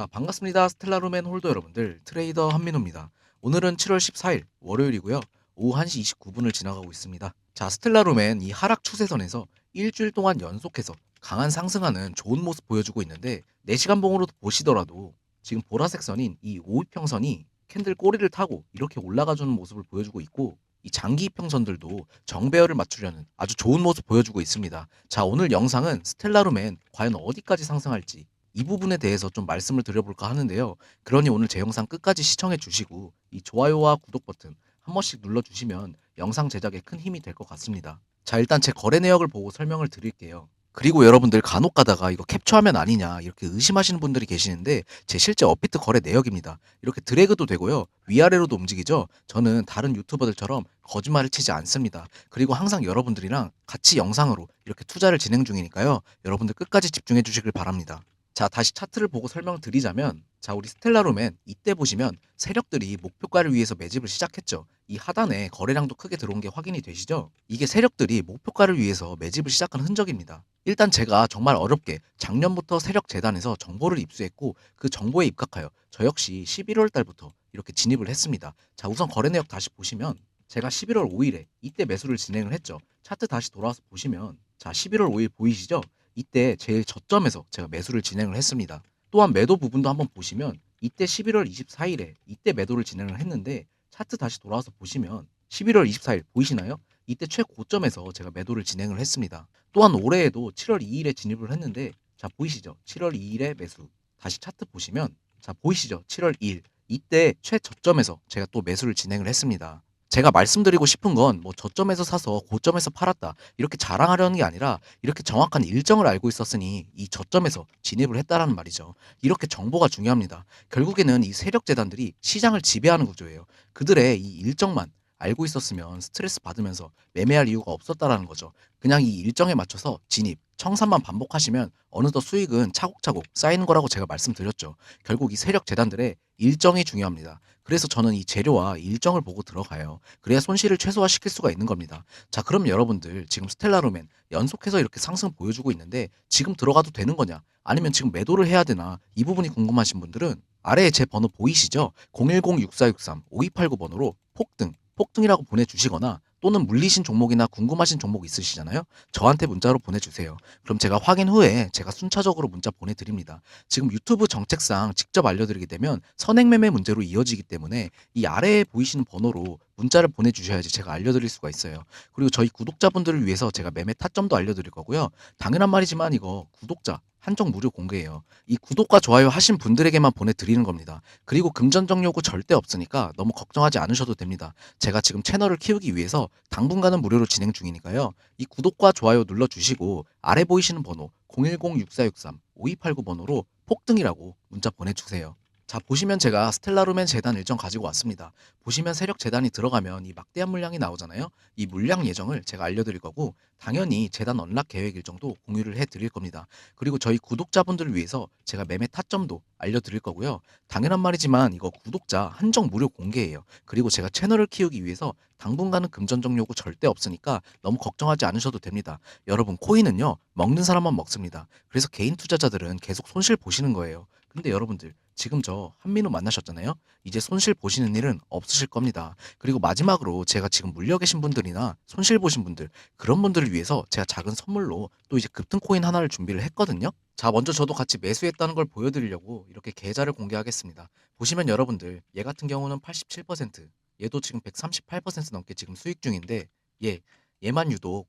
자, 반갑습니다. 스텔라루멘 홀더 여러분들. 트레이더 한민호입니다. 오늘은 7월 14일 월요일이고요. 오후 1시 29분을 지나가고 있습니다. 자, 스텔라루멘 이 하락 추세선에서 일주일 동안 연속해서 강한 상승하는 좋은 모습 보여주고 있는데 4시간 봉으로 보시더라도 지금 보라색 선인 이 5위평선이 캔들 꼬리를 타고 이렇게 올라가주는 모습을 보여주고 있고 이 장기 이평선들도 정배열을 맞추려는 아주 좋은 모습 보여주고 있습니다. 자, 오늘 영상은 스텔라루멘 과연 어디까지 상승할지 이 부분에 대해서 좀 말씀을 드려볼까 하는데요. 그러니 오늘 제 영상 끝까지 시청해 주시고 이 좋아요와 구독 버튼 한 번씩 눌러 주시면 영상 제작에 큰 힘이 될 것 같습니다. 자 일단 제 거래 내역을 보고 설명을 드릴게요. 그리고 여러분들 간혹 가다가 이거 캡처하면 아니냐 이렇게 의심하시는 분들이 계시는데 제 실제 업비트 거래 내역입니다. 이렇게 드래그도 되고요. 위아래로도 움직이죠. 저는 다른 유튜버들처럼 거짓말을 치지 않습니다. 그리고 항상 여러분들이랑 같이 영상으로 이렇게 투자를 진행 중이니까요. 여러분들 끝까지 집중해 주시길 바랍니다. 자, 다시 차트를 보고 설명을 드리자면 자, 우리 스텔라룸엔 이때 보시면 세력들이 목표가를 위해서 매집을 시작했죠. 이 하단에 거래량도 크게 들어온 게 확인이 되시죠? 이게 세력들이 목표가를 위해서 매집을 시작한 흔적입니다. 일단 제가 정말 어렵게 작년부터 세력 재단에서 정보를 입수했고 그 정보에 입각하여 저 역시 11월 달부터 이렇게 진입을 했습니다. 자, 우선 거래 내역 다시 보시면 제가 11월 5일에 이때 매수를 진행을 했죠. 차트 다시 돌아와서 보시면 자, 11월 5일 보이시죠? 이때 제일 저점에서 제가 매수를 진행을 했습니다. 또한 매도 부분도 한번 보시면 이때 11월 24일에 이때 매도를 진행을 했는데 차트 다시 돌아와서 보시면 11월 24일 보이시나요? 이때 최고점에서 제가 매도를 진행을 했습니다. 또한 올해에도 7월 2일에 진입을 했는데 자 보이시죠? 7월 2일에 매수. 다시 차트 보시면 자 보이시죠? 7월 2일 이때 최저점에서 제가 또 매수를 진행을 했습니다. 제가 말씀드리고 싶은 건 뭐 저점에서 사서 고점에서 팔았다 이렇게 자랑하려는 게 아니라 이렇게 정확한 일정을 알고 있었으니 이 저점에서 진입을 했다라는 말이죠. 이렇게 정보가 중요합니다. 결국에는 이 세력 재단들이 시장을 지배하는 구조예요. 그들의 이 일정만 알고 있었으면 스트레스 받으면서 매매할 이유가 없었다라는 거죠. 그냥 이 일정에 맞춰서 진입, 청산만 반복하시면 어느덧 수익은 차곡차곡 쌓이는 거라고 제가 말씀드렸죠. 결국 이 세력 재단들의 일정이 중요합니다. 그래서 저는 이 재료와 일정을 보고 들어가요. 그래야 손실을 최소화시킬 수가 있는 겁니다. 자, 그럼 여러분들 지금 스텔라루멘 연속해서 이렇게 상승 보여주고 있는데 지금 들어가도 되는 거냐? 아니면 지금 매도를 해야 되나? 이 부분이 궁금하신 분들은 아래에 제 번호 보이시죠? 010-6463-5289번호로 폭등, 폭등이라고 보내주시거나 또는 물리신 종목이나 궁금하신 종목 있으시잖아요. 저한테 문자로 보내주세요. 그럼 제가 확인 후에 제가 순차적으로 문자 보내드립니다. 지금 유튜브 정책상 직접 알려드리게 되면 선행매매 문제로 이어지기 때문에 이 아래에 보이시는 번호로 문자를 보내주셔야지 제가 알려드릴 수가 있어요. 그리고 저희 구독자분들을 위해서 제가 매매 타점도 알려드릴 거고요. 당연한 말이지만 이거 구독자 한정 무료 공개예요. 이 구독과 좋아요 하신 분들에게만 보내드리는 겁니다. 그리고 금전적 요구 절대 없으니까 너무 걱정하지 않으셔도 됩니다. 제가 지금 채널을 키우기 위해서 당분간은 무료로 진행 중이니까요. 이 구독과 좋아요 눌러주시고 아래 보이시는 번호 010-6463-5289 번호로 폭등이라고 문자 보내주세요. 자 보시면 제가 스텔라루멘 재단 일정 가지고 왔습니다. 보시면 세력 재단이 들어가면 이 막대한 물량이 나오잖아요. 이 물량 예정을 제가 알려드릴 거고 당연히 재단 언락 계획 일정도 공유를 해드릴 겁니다. 그리고 저희 구독자분들을 위해서 제가 매매 타점도 알려드릴 거고요. 당연한 말이지만 이거 구독자 한정 무료 공개예요. 그리고 제가 채널을 키우기 위해서 당분간은 금전적 요구 절대 없으니까 너무 걱정하지 않으셔도 됩니다. 여러분 코인은요 먹는 사람만 먹습니다. 그래서 개인 투자자들은 계속 손실 보시는 거예요. 근데 여러분들 지금 저 한민우 만나셨잖아요. 이제 손실 보시는 일은 없으실 겁니다. 그리고 마지막으로 제가 지금 물려 계신 분들이나 손실 보신 분들 그런 분들을 위해서 제가 작은 선물로 또 이제 급등 코인 하나를 준비를 했거든요. 자, 먼저 저도 같이 매수했다는 걸 보여드리려고 이렇게 계좌를 공개하겠습니다. 보시면 여러분들 얘 같은 경우는 87%, 얘도 지금 138% 넘게 지금 수익 중인데 얘 얘만 유독